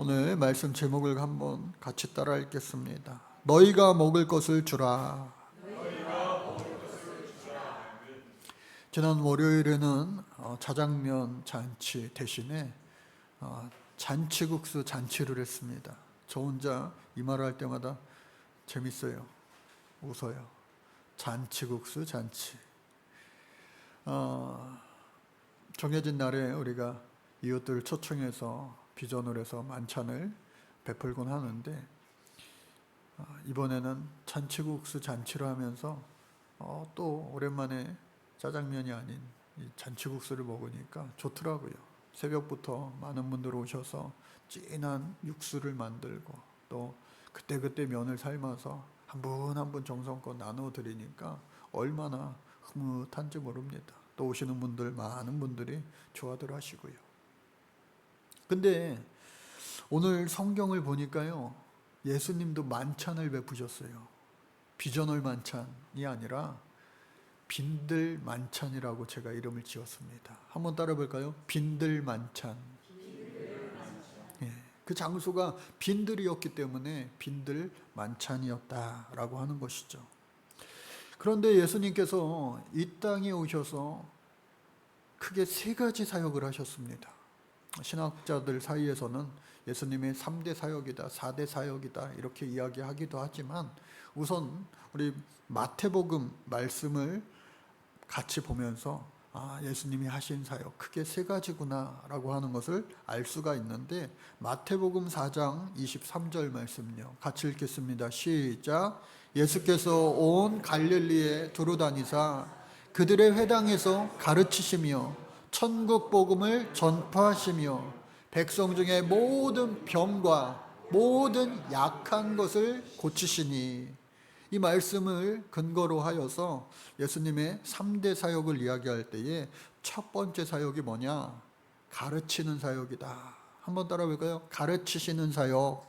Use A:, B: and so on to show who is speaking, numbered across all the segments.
A: 오늘 말씀 제목을 한번 같이 따라 읽겠습니다. 너희가 먹을 것을 주라. 지난 월요일에는 어, 자장면 잔치 대신에 어, 잔치국수 잔치를 했습니다. 저 혼자 이 말을 할 때마다 재밌어요. 웃어요. 잔치국수 잔치. 어, 정해진 날에 우리가 이웃들을 초청해서 비전을 해서 만찬을 베풀곤 하는데 어, 이번에는 잔치국수 잔치를 하면서 어, 또 오랜만에 짜장면이 아닌 이 잔치국수를 먹으니까 좋더라고요. 새벽부터 많은 분들 오셔서 진한 육수를 만들고 또 그때그때 면을 삶아서 한 분 한 분 정성껏 나눠 드리니까 얼마나 흐뭇한지 모릅니다. 또 오시는 분들 많은 분들이 좋아들 하시고요. 근데 오늘 성경을 보니까요. 예수님도 만찬을 베푸셨어요. 비전월 만찬이 아니라 빈들 만찬이라고 제가 이름을 지었습니다. 한번 따라 볼까요? 빈들 만찬. 예, 그 장소가 빈들이었기 때문에 빈들 만찬이었다라고 하는 것이죠. 그런데 예수님께서 이 땅에 오셔서 크게 세 가지 사역을 하셨습니다. 신학자들 사이에서는 예수님의 3대 사역이다, 4대 사역이다 이렇게 이야기하기도 하지만 우선 우리 마태복음 말씀을 같이 보면서 아, 예수님이 하신 사역 크게 세 가지구나라고 하는 것을 알 수가 있는데 마태복음 4장 23절 말씀요. 같이 읽겠습니다. 시작. 예수께서 온 갈릴리에 두루 다니사 그들의 회당에서 가르치시며 천국 복음을 전파하시며 백성 중에 모든 병과 모든 약한 것을 고치시니 이 말씀을 근거로 하여서 예수님의 3대 사역을 이야기할 때에 첫 번째 사역이 뭐냐? 가르치는 사역이다. 한번 따라 볼까요? 가르치시는 사역.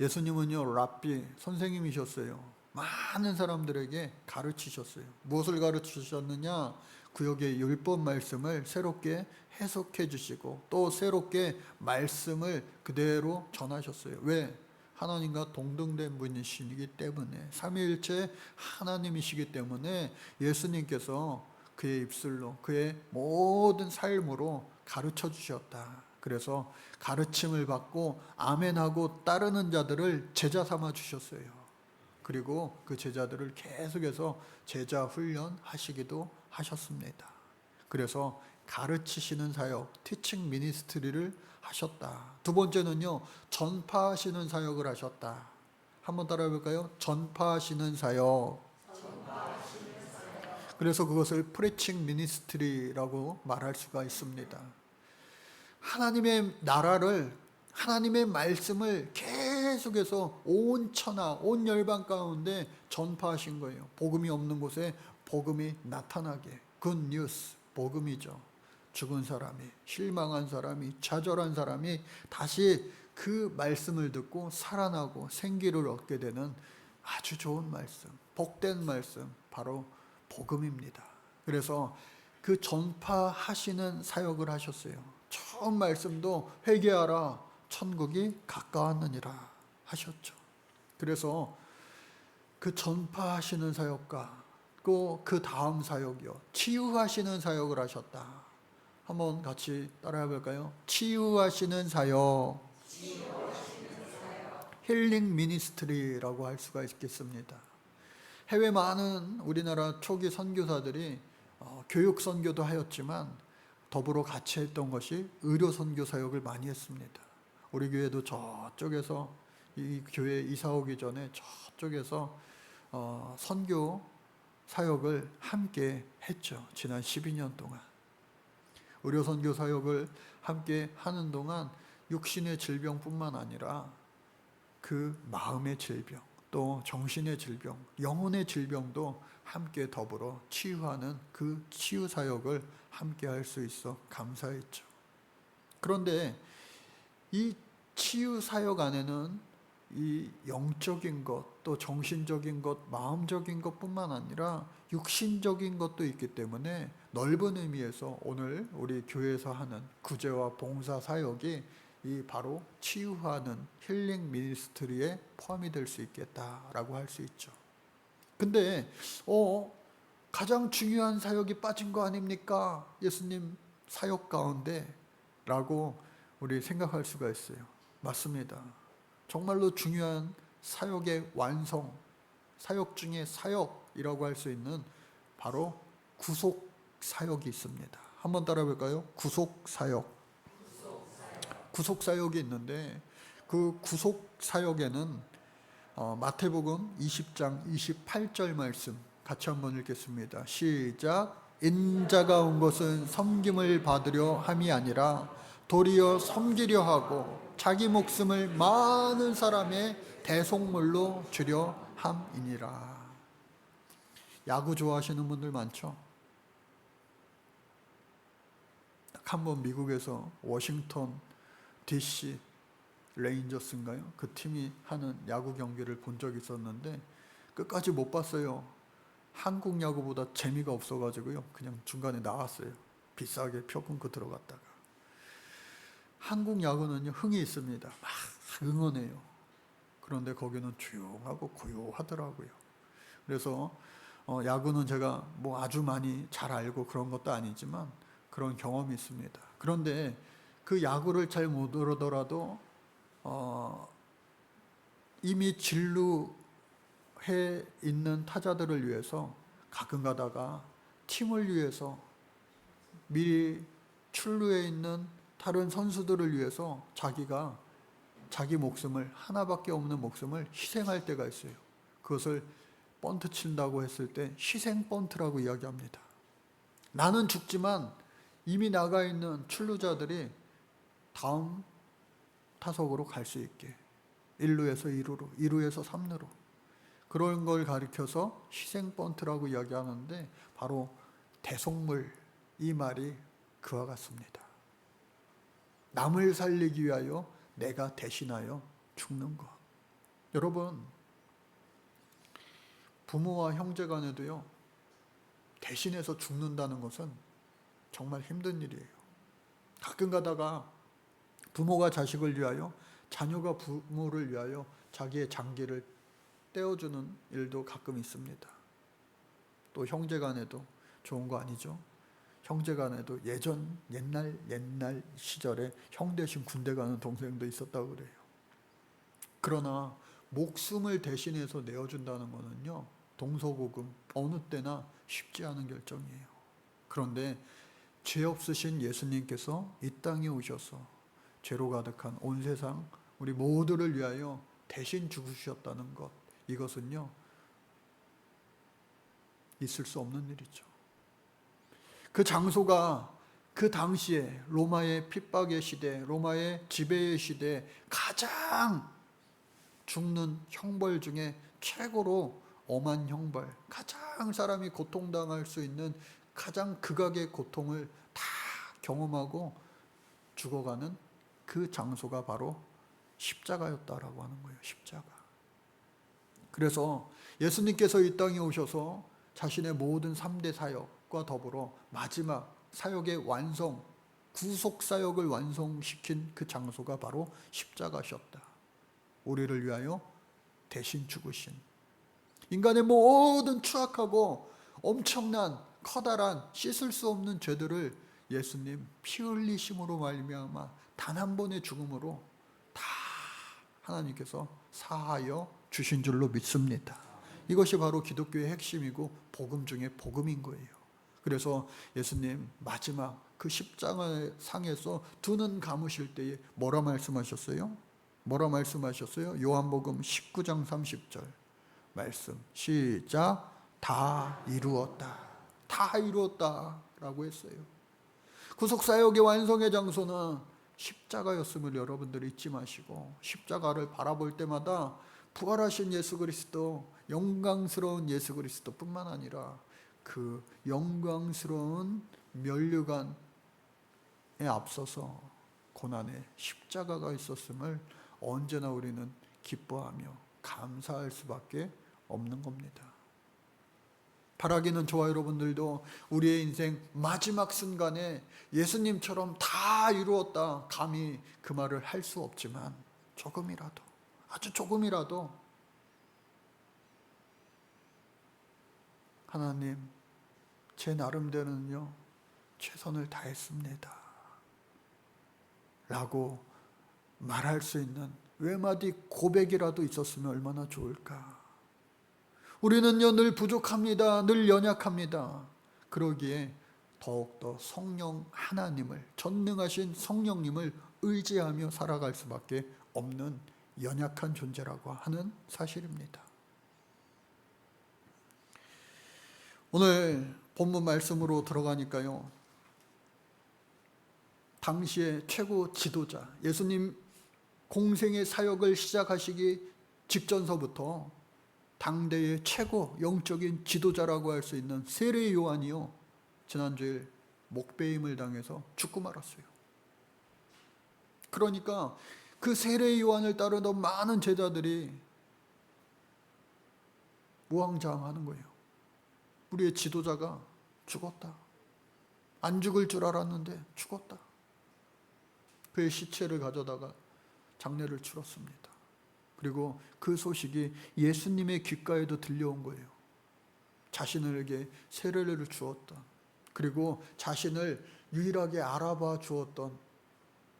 A: 예수님은요, 랍비 선생님이셨어요. 많은 사람들에게 가르치셨어요. 무엇을 가르치셨느냐? 구역의 율법 말씀을 새롭게 해석해 주시고 또 새롭게 말씀을 그대로 전하셨어요. 왜? 하나님과 동등된 분이시기 때문에 삼위일체 하나님이시기 때문에 예수님께서 그의 입술로 그의 모든 삶으로 가르쳐 주셨다. 그래서 가르침을 받고 아멘하고 따르는 자들을 제자 삼아 주셨어요. 그리고 그 제자들을 계속해서 제자 훈련하시기도 하셨습니다. 그래서 가르치시는 사역, 티칭 미니스트리를 하셨다. 두 번째는요, 전파하시는 사역을 하셨다. 한번 따라해 볼까요? 전파하시는 사역. 그래서 그것을 프리칭 미니스트리라고 말할 수가 있습니다. 하나님의 나라를 하나님의 말씀을 계속 해서 온 천하, 온 열방 가운데 전파하신 거예요. 복음이 없는 곳에 복음이 나타나게. 굿 뉴스, 복음이죠. 죽은 사람이, 실망한 사람이, 좌절한 사람이 다시 그 말씀을 듣고 살아나고 생기를 얻게 되는 아주 좋은 말씀, 복된 말씀, 바로 복음입니다. 그래서 그 전파하시는 사역을 하셨어요. 처음 말씀도 회개하라, 천국이 가까웠느니라 하셨죠. 그래서 그 전파하시는 사역과 그 다음 사역이요. 치유하시는 사역을 하셨다. 한번 같이 따라해 볼까요? 치유하시는 사역. 힐링 미니스트리라고 할 수가 있겠습니다. 해외 많은 우리나라 초기 선교사들이 어, 교육 선교도 하였지만 더불어 같이 했던 것이 의료 선교 사역을 많이 했습니다. 우리 교회도 저쪽에서 이 교회 이사 오기 전에 저쪽에서 어, 선교 사역을 함께 했죠. 지난 12년 동안. 의료 선교 사역을 함께 하는 동안 육신의 질병뿐만 아니라 그 마음의 질병, 또 정신의 질병, 영혼의 질병도 함께 더불어 치유하는 그 치유 사역을 함께 할 수 있어 감사했죠. 그런데 이 치유 사역 안에는 이 영적인 것, 또 정신적인 것, 마음적인 것뿐만 아니라 육신적인 것도 있기 때문에 넓은 의미에서 오늘 우리 교회에서 하는 구제와 봉사 사역이 이 바로 치유하는 힐링 미니스트리에 포함이 될 수 있겠다라고 할 수 있죠. 근데 어 가장 중요한 사역이 빠진 거 아닙니까? 예수님 사역 가운데라고 우리 생각할 수가 있어요. 맞습니다. 정말로 중요한 사역의 완성, 사역 중에 사역이라고 할 수 있는 바로 구속 사역이 있습니다. 한번 따라 볼까요? 구속 사역. 구속 사역이 있는데 그 구속 사역에는 어, 마태복음 20장 28절 말씀 같이 한번 읽겠습니다. 시작. 인자가 온 것은 섬김을 받으려 함이 아니라 도리어 섬기려 하고 자기 목숨을 많은 사람의 대속물로 주려 함이니라. 야구 좋아하시는 분들 많죠? 딱한번 미국에서 워싱턴 DC 레인저스인가요? 그 팀이 하는 야구 경기를 본 적이 있었는데 끝까지 못 봤어요. 한국 야구보다 재미가 없어가지고요. 그냥 중간에 나왔어요. 비싸게 표 끊고 들어갔다가. 한국 야구는요, 흥이 있습니다. 막 응원해요. 그런데 거기는 조용하고 고요하더라고요. 그래서 어, 야구는 제가 뭐 아주 많이 잘 알고 그런 것도 아니지만 그런 경험이 있습니다. 그런데 그 야구를 잘못 오르더라도 어, 이미 진루해 있는 타자들을 위해서 가끔 가다가 팀을 위해서 미리 출루해 있는 다른 선수들을 위해서 자기가 자기 목숨을 하나밖에 없는 목숨을 희생할 때가 있어요. 그것을 번트 친다고 했을 때 희생 번트라고 이야기합니다. 나는 죽지만 이미 나가 있는 출루자들이 다음 타석으로 갈 수 있게 1루에서 2루로, 2루에서 3루로 그런 걸 가리켜서 희생 번트라고 이야기하는데 바로 대속물 이 말이 그와 같습니다. 남을 살리기 위하여 내가 대신하여 죽는 것. 여러분 부모와 형제 간에도요 대신해서 죽는다는 것은 정말 힘든 일이에요. 가끔 가다가 부모가 자식을 위하여 자녀가 부모를 위하여 자기의 장기를 떼어주는 일도 가끔 있습니다. 또 형제 간에도 좋은 거 아니죠? 형제간에도 예전 옛날 옛날 시절에 형 대신 군대 가는 동생도 있었다고 그래요. 그러나 목숨을 대신해서 내어준다는 것은요 동서고금 어느 때나 쉽지 않은 결정이에요. 그런데 죄 없으신 예수님께서 이 땅에 오셔서 죄로 가득한 온 세상 우리 모두를 위하여 대신 죽으셨다는 것 이것은요 있을 수 없는 일이죠. 그 장소가 그 당시에 로마의 핍박의 시대, 로마의 지배의 시대 가장 죽는 형벌 중에 최고로 엄한 형벌, 가장 사람이 고통당할 수 있는 가장 극악의 고통을 다 경험하고 죽어가는 그 장소가 바로 십자가였다라고 하는 거예요. 십자가. 그래서 예수님께서 이 땅에 오셔서 자신의 모든 3대 사역 과 더불어 마지막 사역의 완성, 구속 사역을 완성시킨 그 장소가 바로 십자가셨다. 우리를 위하여 대신 죽으신 인간의 모든 추악하고 엄청난 커다란 씻을 수 없는 죄들을 예수님 피 흘리심으로 말미암아 단 한 번의 죽음으로 다 하나님께서 사하여 주신 줄로 믿습니다. 이것이 바로 기독교의 핵심이고 복음 중에 복음인 거예요. 그래서 예수님 마지막 그 십자가 상에서 두 눈 감으실 때에 뭐라 말씀하셨어요? 뭐라 말씀하셨어요? 요한복음 19장 30절 말씀 시작 다 이루었다. 다 이루었다라고 했어요. 구속 사역의 완성의 장소는 십자가였음을 여러분들 잊지 마시고 십자가를 바라볼 때마다 부활하신 예수 그리스도 영광스러운 예수 그리스도뿐만 아니라 그 영광스러운 면류관에 앞서서 고난의 십자가가 있었음을 언제나 우리는 기뻐하며 감사할 수밖에 없는 겁니다. 바라기는 저와 여러분들도 우리의 인생 마지막 순간에 예수님처럼 다 이루었다 감히 그 말을 할 수 없지만 조금이라도 아주 조금이라도 하나님 제 나름대로는요 최선을 다했습니다 라고 말할 수 있는 외마디 고백이라도 있었으면 얼마나 좋을까 우리는요 늘 부족합니다. 늘 연약합니다. 그러기에 더욱더 성령 하나님을 전능하신 성령님을 의지하며 살아갈 수밖에 없는 연약한 존재라고 하는 사실입니다. 오늘 본문 말씀으로 들어가니까요. 당시의 최고 지도자 예수님 공생의 사역을 시작하시기 직전서부터 당대의 최고 영적인 지도자라고 할 수 있는 세례 요한이요 지난주에 목배임을 당해서 죽고 말았어요. 그러니까 그 세례 요한을 따르던 많은 제자들이 우왕좌왕하는 거예요. 우리의 지도자가 죽었다. 안 죽을 줄 알았는데 죽었다. 그의 시체를 가져다가 장례를 치렀습니다. 그리고 그 소식이 예수님의 귓가에도 들려온 거예요. 자신에게 세례를 주었다. 그리고 자신을 유일하게 알아봐 주었던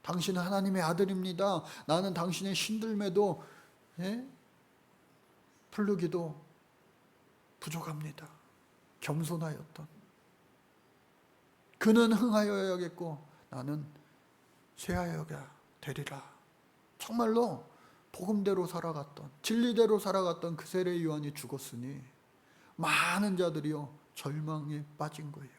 A: 당신은 하나님의 아들입니다. 나는 당신의 신들매도 예? 부르기도 부족합니다. 겸손하였던 그는 흥하여야겠고 나는 쇠하여야 되리라. 정말로 복음대로 살아갔던 진리대로 살아갔던 그 세례 요한이 죽었으니 많은 자들이요 절망에 빠진 거예요.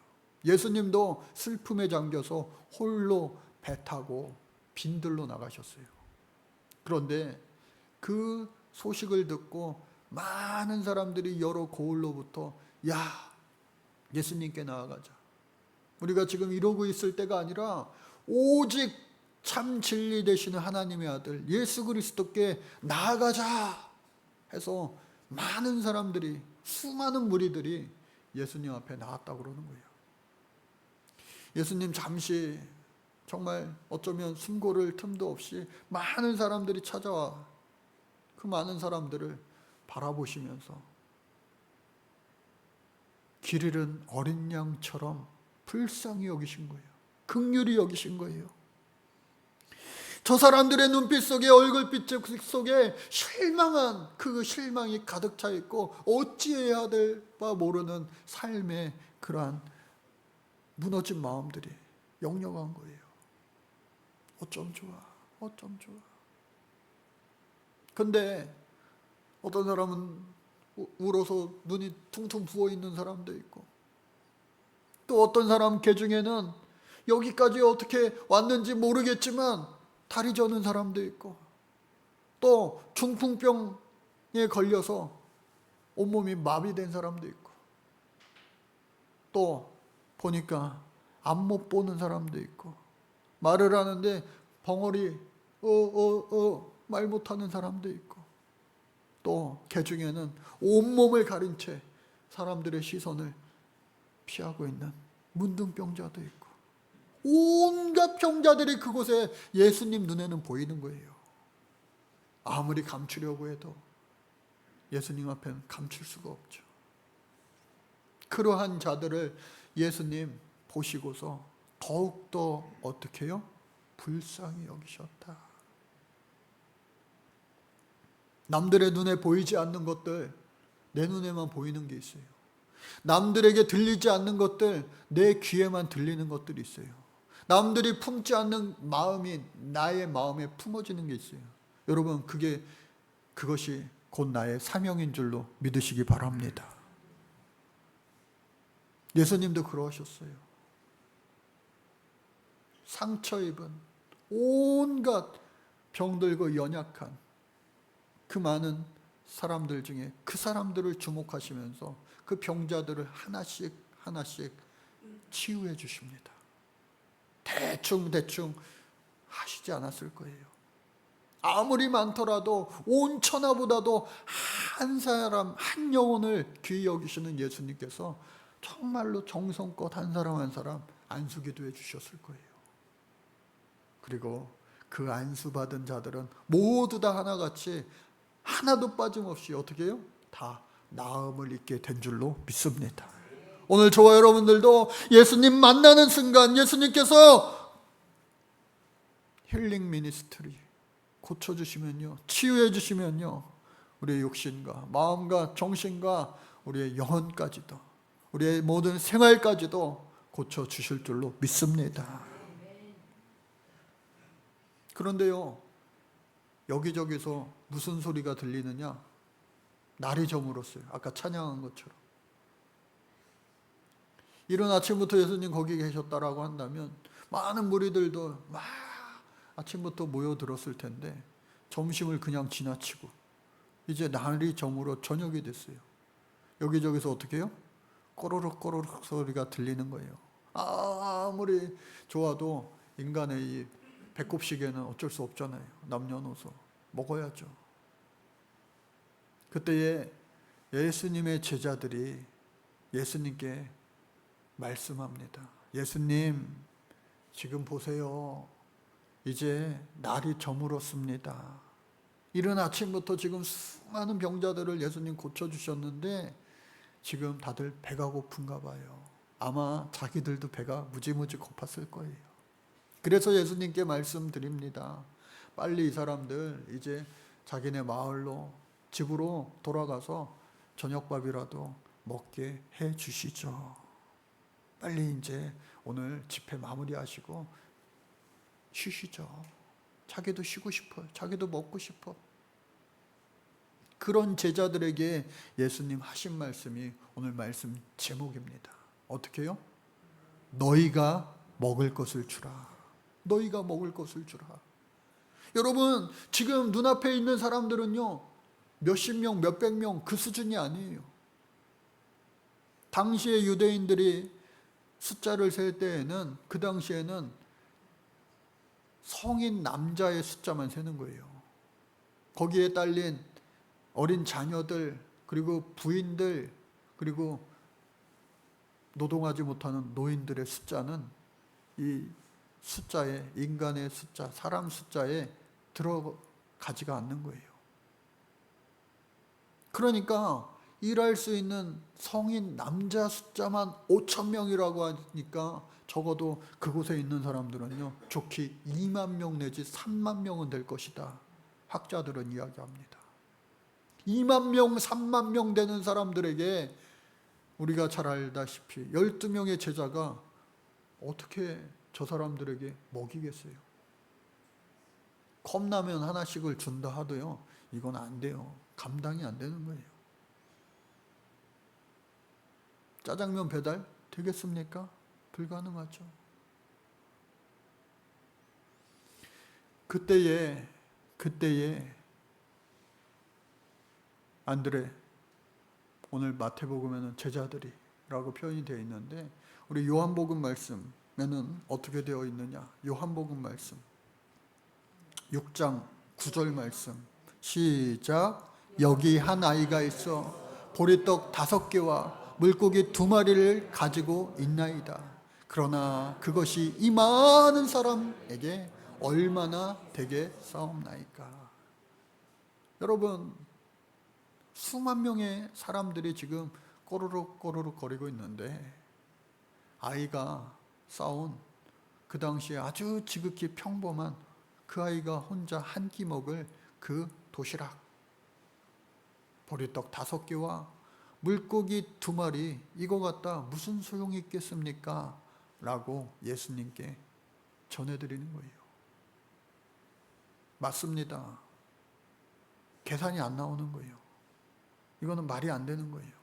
A: 예수님도 슬픔에 잠겨서 홀로 배 타고 빈들로 나가셨어요. 그런데 그 소식을 듣고 많은 사람들이 여러 고을로부터 야 예수님께 나아가자. 우리가 지금 이러고 있을 때가 아니라 오직 참 진리 되시는 하나님의 아들 예수 그리스도께 나아가자 해서 많은 사람들이 수많은 무리들이 예수님 앞에 나왔다고 그러는 거예요. 예수님 잠시 정말 어쩌면 숨고를 틈도 없이 많은 사람들이 찾아와 그 많은 사람들을 바라보시면서 길 잃은 어린 양처럼 불쌍히 여기신 거예요. 극률이 여기신 거예요. 저 사람들의 눈빛 속에 얼굴빛 속에 실망한 그 실망이 가득 차 있고 어찌해야 될 바 모르는 삶의 그러한 무너진 마음들이 역력한 거예요. 어쩜 좋아, 어쩜 좋아. 근데 어떤 사람은 우- 울어서 눈이 퉁퉁 부어 있는 사람도 있고. 또 어떤 사람 개 중에는 여기까지 어떻게 왔는지 모르겠지만 다리 저는 사람도 있고. 또 중풍병에 걸려서 온몸이 마비된 사람도 있고. 또 보니까 앞못 보는 사람도 있고. 말을 하는데 벙어리 어어어 말 못하는 사람도 있고 또 개 중에는 온몸을 가린 채 사람들의 시선을 피하고 있는 문둥병자도 있고 온갖 병자들이 그곳에 예수님 눈에는 보이는 거예요. 아무리 감추려고 해도 예수님 앞에는 감출 수가 없죠. 그러한 자들을 예수님 보시고서 더욱더 어떻게 해요? 불쌍히 여기셨다. 남들의 눈에 보이지 않는 것들, 내 눈에만 보이는 게 있어요. 남들에게 들리지 않는 것들, 내 귀에만 들리는 것들이 있어요. 남들이 품지 않는 마음이 나의 마음에 품어지는 게 있어요. 여러분, 그게, 그것이 곧 나의 사명인 줄로 믿으시기 바랍니다. 예수님도 그러셨어요. 상처 입은 온갖 병들고 연약한 그 많은 사람들 중에 그 사람들을 주목하시면서 그 병자들을 하나씩 하나씩 치유해 주십니다. 대충 대충 하시지 않았을 거예요. 아무리 많더라도 온 천하보다도 한 사람 한 영혼을 귀히 여기시는 예수님께서 정말로 정성껏 한 사람 한 사람 안수기도 해 주셨을 거예요. 그리고 그 안수 받은 자들은 모두 다 하나같이 하나도 빠짐없이 어떻게 해요? 다 나음을 입게 된 줄로 믿습니다. 오늘 저와 여러분들도 예수님 만나는 순간 예수님께서 힐링 미니스트리 고쳐주시면요. 치유해주시면요. 우리의 육신과 마음과 정신과 우리의 영혼까지도 우리의 모든 생활까지도 고쳐주실 줄로 믿습니다. 그런데요. 여기저기서 무슨 소리가 들리느냐? 날이 저물었어요. 아까 찬양한 것처럼. 이른 아침부터 예수님 거기 계셨다라고 한다면 많은 무리들도 막 아침부터 모여들었을 텐데 점심을 그냥 지나치고 이제 날이 저물어 저녁이 됐어요. 여기저기서 어떻게 해요? 꼬르륵 꼬르륵 소리가 들리는 거예요. 아무리 좋아도 인간의 이 배꼽시계는 어쩔 수 없잖아요. 남녀노소 먹어야죠. 그때에 예수님의 제자들이 예수님께 말씀합니다. 예수님, 지금 보세요. 이제 날이 저물었습니다. 이른 아침부터 지금 수많은 병자들을 예수님 고쳐주셨는데 지금 다들 배가 고픈가 봐요. 아마 자기들도 배가 무지무지 고팠을 거예요. 그래서 예수님께 말씀드립니다. 빨리 이 사람들 이제 자기네 마을로 집으로 돌아가서 저녁밥이라도 먹게 해 주시죠. 빨리 이제 오늘 집회 마무리하시고 쉬시죠. 자기도 쉬고 싶어요. 자기도 먹고 싶어. 그런 제자들에게 예수님 하신 말씀이 오늘 말씀 제목입니다. 어떻게 해요? 너희가 먹을 것을 주라. 너희가 먹을 것을 주라. 여러분, 지금 눈앞에 있는 사람들은요, 몇십 명, 몇백 명 그 수준이 아니에요. 당시에 유대인들이 숫자를 셀 때에는 그 당시에는 성인 남자의 숫자만 세는 거예요. 거기에 딸린 어린 자녀들, 그리고 부인들, 그리고 노동하지 못하는 노인들의 숫자는 이 숫자에, 인간의 숫자, 사람 숫자에 들어가지가 않는 거예요. 그러니까 일할 수 있는 성인 남자 숫자만 5천 명이라고 하니까 적어도 그곳에 있는 사람들은요 좋게 2만 명 내지 3만 명은 될 것이다. 학자들은 이야기합니다. 2만 명, 3만 명 되는 사람들에게 우리가 잘 알다시피 12명의 제자가 어떻게 저 사람들에게 먹이겠어요? 컵라면 하나씩을 준다 하도요, 이건 안 돼요. 감당이 안 되는 거예요. 짜장면 배달 되겠습니까? 불가능하죠. 그때에 그때에 안드레 오늘 마태복음에는 제자들이라고 표현이 되어 있는데 우리 요한복음 말씀에는 어떻게 되어 있느냐? 요한복음 말씀 6장 9절 말씀 시작 여기 한 아이가 있어 보리떡 다섯 개와 물고기 두 마리를 가지고 있나이다. 그러나 그것이 이 많은 사람에게 얼마나 되게 싸움나이까. 여러분, 수만 명의 사람들이 지금 꼬르륵 꼬르륵 거리고 있는데 아이가 싸운 그 당시에 아주 지극히 평범한 그 아이가 혼자 한 끼 먹을 그 도시락 보리떡 다섯 개와 물고기 두 마리 이거 갖다 무슨 소용이 있겠습니까? 라고 예수님께 전해드리는 거예요. 맞습니다. 계산이 안 나오는 거예요. 이거는 말이 안 되는 거예요.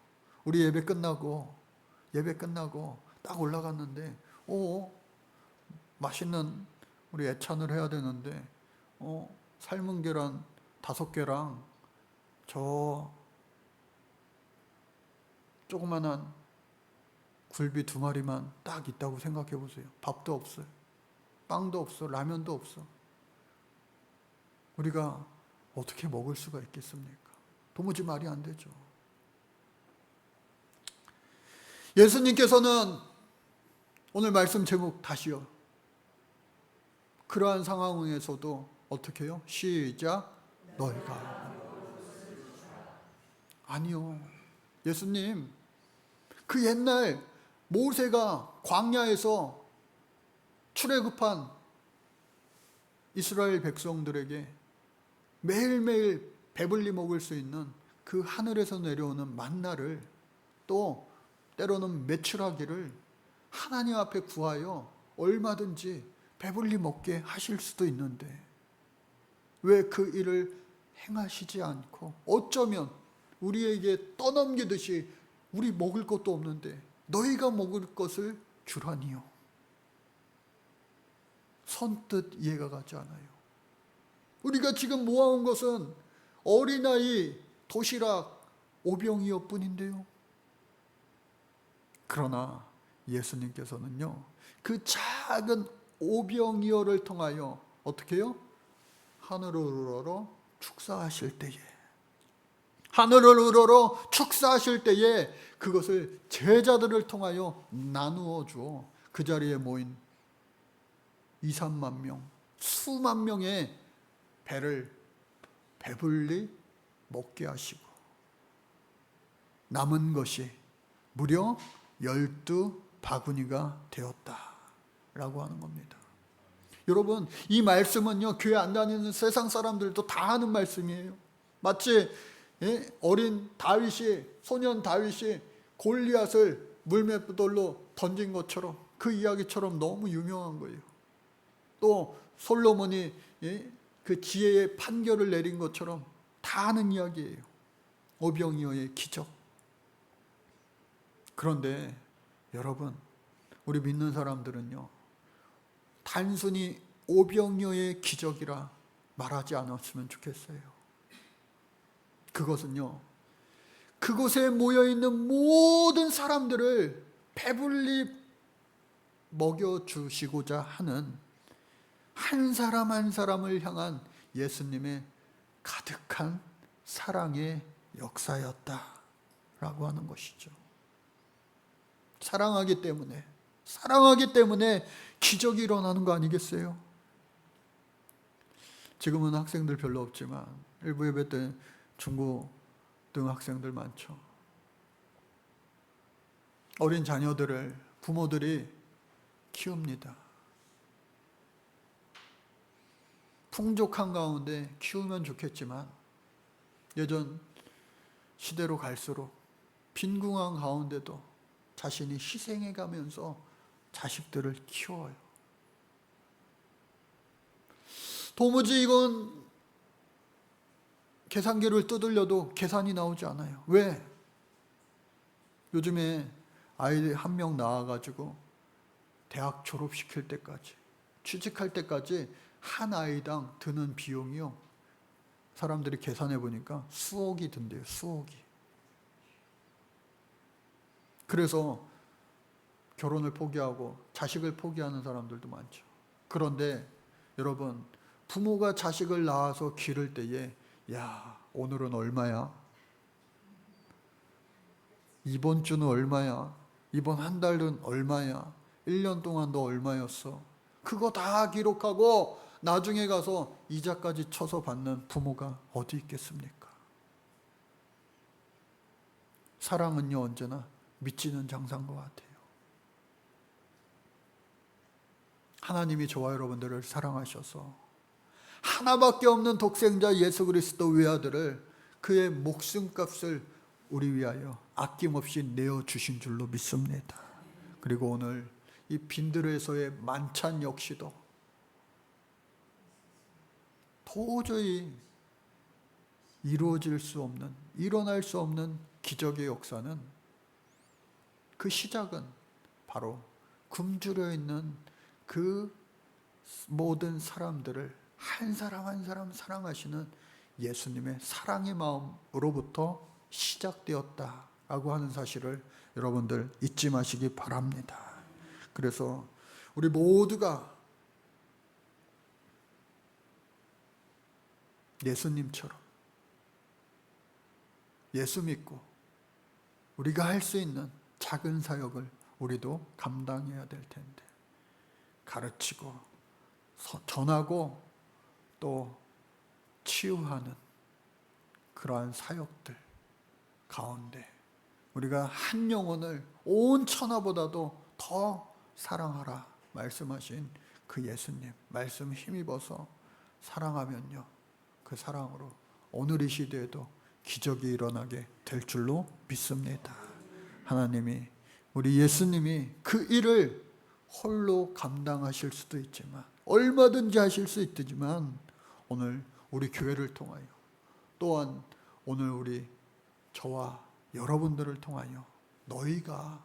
A: 우리 예배 끝나고 예배 끝나고 딱 올라갔는데 오 맛있는 우리 애찬을 해야 되는데 어 삶은 계란 다섯 개랑 저 조그만한 굴비 두 마리만 딱 있다고 생각해 보세요. 밥도 없어요. 빵도 없어. 라면도 없어. 우리가 어떻게 먹을 수가 있겠습니까? 도무지 말이 안 되죠. 예수님께서는 오늘 말씀 제목 다시요. 그러한 상황에서도 어떻게 해요? 시작 너희가 아니요. 예수님 그 옛날 모세가 광야에서 출애굽한 이스라엘 백성들에게 매일매일 배불리 먹을 수 있는 그 하늘에서 내려오는 만나를 또 때로는 매출하기를 하나님 앞에 구하여 얼마든지 배불리 먹게 하실 수도 있는데 왜 그 일을 행하시지 않고 어쩌면 우리에게 떠넘기듯이 우리 먹을 것도 없는데 너희가 먹을 것을 주라니요. 선뜻 이해가 가지 않아요. 우리가 지금 모아온 것은 어린아이 도시락 오병이어 뿐인데요. 그러나 예수님께서는요, 그 작은 오병이어를 통하여 어떻게 해요? 하늘을 우러러 축사하실 때에 하늘을 우러러 축사하실 때에 그것을 제자들을 통하여 나누어 주어 그 자리에 모인 2, 3만 명, 수만 명의 배를 배불리 먹게 하시고 남은 것이 무려 열두 바구니가 되었다 라고 하는 겁니다. 여러분 이 말씀은요 교회 안 다니는 세상 사람들도 다 하는 말씀이에요. 마치 예? 어린 다윗이 소년 다윗이 골리앗을 물맷돌로 던진 것처럼 그 이야기처럼 너무 유명한 거예요. 또 솔로몬이 예? 그 지혜의 판결을 내린 것처럼 다 아는 이야기예요. 오병이어의 기적. 그런데 여러분, 우리 믿는 사람들은요, 단순히 오병이어의 기적이라 말하지 않았으면 좋겠어요. 그것은요, 그곳에 모여 있는 모든 사람들을 배불리 먹여 주시고자 하는 한 사람 한 사람을 향한 예수님의 가득한 사랑의 역사였다라고 하는 것이죠. 사랑하기 때문에 사랑하기 때문에 기적이 일어나는 거 아니겠어요? 지금은 학생들 별로 없지만 일부 예배 때 중고 등 학생들 많죠. 어린 자녀들을 부모들이 키웁니다. 풍족한 가운데 키우면 좋겠지만 예전 시대로 갈수록 빈궁한 가운데도 자신이 희생해 가면서 자식들을 키워요. 도무지 이건 계산기를 뜯으려도 계산이 나오지 않아요. 왜? 요즘에 아이들 한명 나와가지고 대학 졸업시킬 때까지, 취직할 때까지 한 아이당 드는 비용이요. 사람들이 계산해 보니까 수억이 든대요. 수억이. 그래서 결혼을 포기하고 자식을 포기하는 사람들도 많죠. 그런데 여러분, 부모가 자식을 낳아서 기를 때에 야, 오늘은 얼마야? 이번 주는 얼마야? 이번 한 달은 얼마야? 1년 동안 너 얼마였어? 그거 다 기록하고 나중에 가서 이자까지 쳐서 받는 부모가 어디 있겠습니까? 사랑은요, 언제나 믿지는 장사인 것 같아요. 하나님이 저와 여러분들을 사랑하셔서 하나밖에 없는 독생자 예수 그리스도 외아들을 그의 목숨값을 우리 위하여 아낌없이 내어 주신 줄로 믿습니다. 그리고 오늘 이 빈들에서의 만찬 역시도 도저히 이루어질 수 없는 일어날 수 없는 기적의 역사는 그 시작은 바로 굶주려 있는 그 모든 사람들을 한 사람 한 사람 사랑하시는 예수님의 사랑의 마음으로부터 시작되었다라고 하는 사실을 여러분들 잊지 마시기 바랍니다. 그래서 우리 모두가 예수님처럼 예수 믿고 우리가 할 수 있는 작은 사역을 우리도 감당해야 될 텐데 가르치고 서- 전하고 또 치유하는 그러한 사역들 가운데 우리가 한 영혼을 온 천하보다도 더 사랑하라 말씀하신 그 예수님 말씀 힘입어서 사랑하면요 그 사랑으로 오늘 이 시대에도 기적이 일어나게 될 줄로 믿습니다. 하나님이 우리 예수님이 그 일을 홀로 감당하실 수도 있지만 얼마든지 하실 수 있지만 오늘 우리 교회를 통하여 또한 오늘 우리 저와 여러분들을 통하여 너희가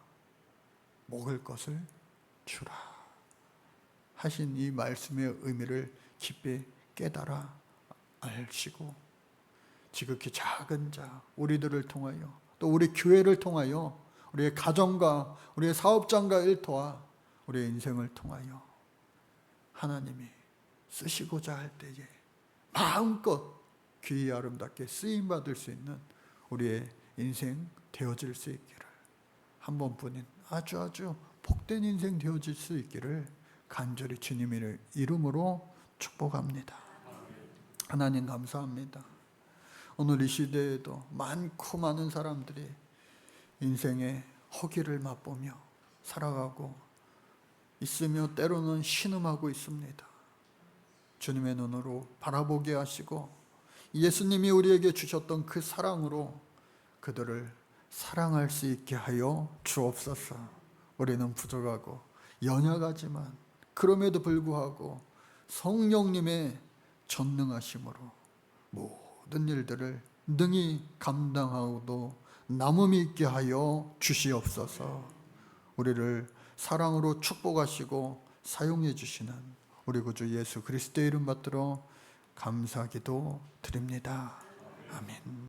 A: 먹을 것을 주라 하신 이 말씀의 의미를 깊이 깨달아 알시고 지극히 작은 자 우리들을 통하여 또 우리 교회를 통하여 우리의 가정과 우리의 사업장과 일터와 우리의 인생을 통하여 하나님이 쓰시고자 할 때에 마음껏 귀히 아름답게 쓰임 받을 수 있는 우리의 인생 되어질 수 있기를 한 번뿐인 아주 아주 복된 인생 되어질 수 있기를 간절히 주님의 이름으로 축복합니다. 하나님 감사합니다. 오늘 이 시대에도 많고 많은 사람들이 인생의 허기를 맛보며 살아가고 있으며 때로는 신음하고 있습니다. 주님의 눈으로 바라보게 하시고 예수님이 우리에게 주셨던 그 사랑으로 그들을 사랑할 수 있게 하여 주옵소서. 우리는 부족하고 연약하지만 그럼에도 불구하고 성령님의 전능하심으로 모든 일들을 능히 감당하고도 남음이 있게 하여 주시옵소서. 우리를 사랑으로 축복하시고 사용해 주시는 우리 구주 예수 그리스도의 이름 받들어 감사기도 드립니다. 아멘.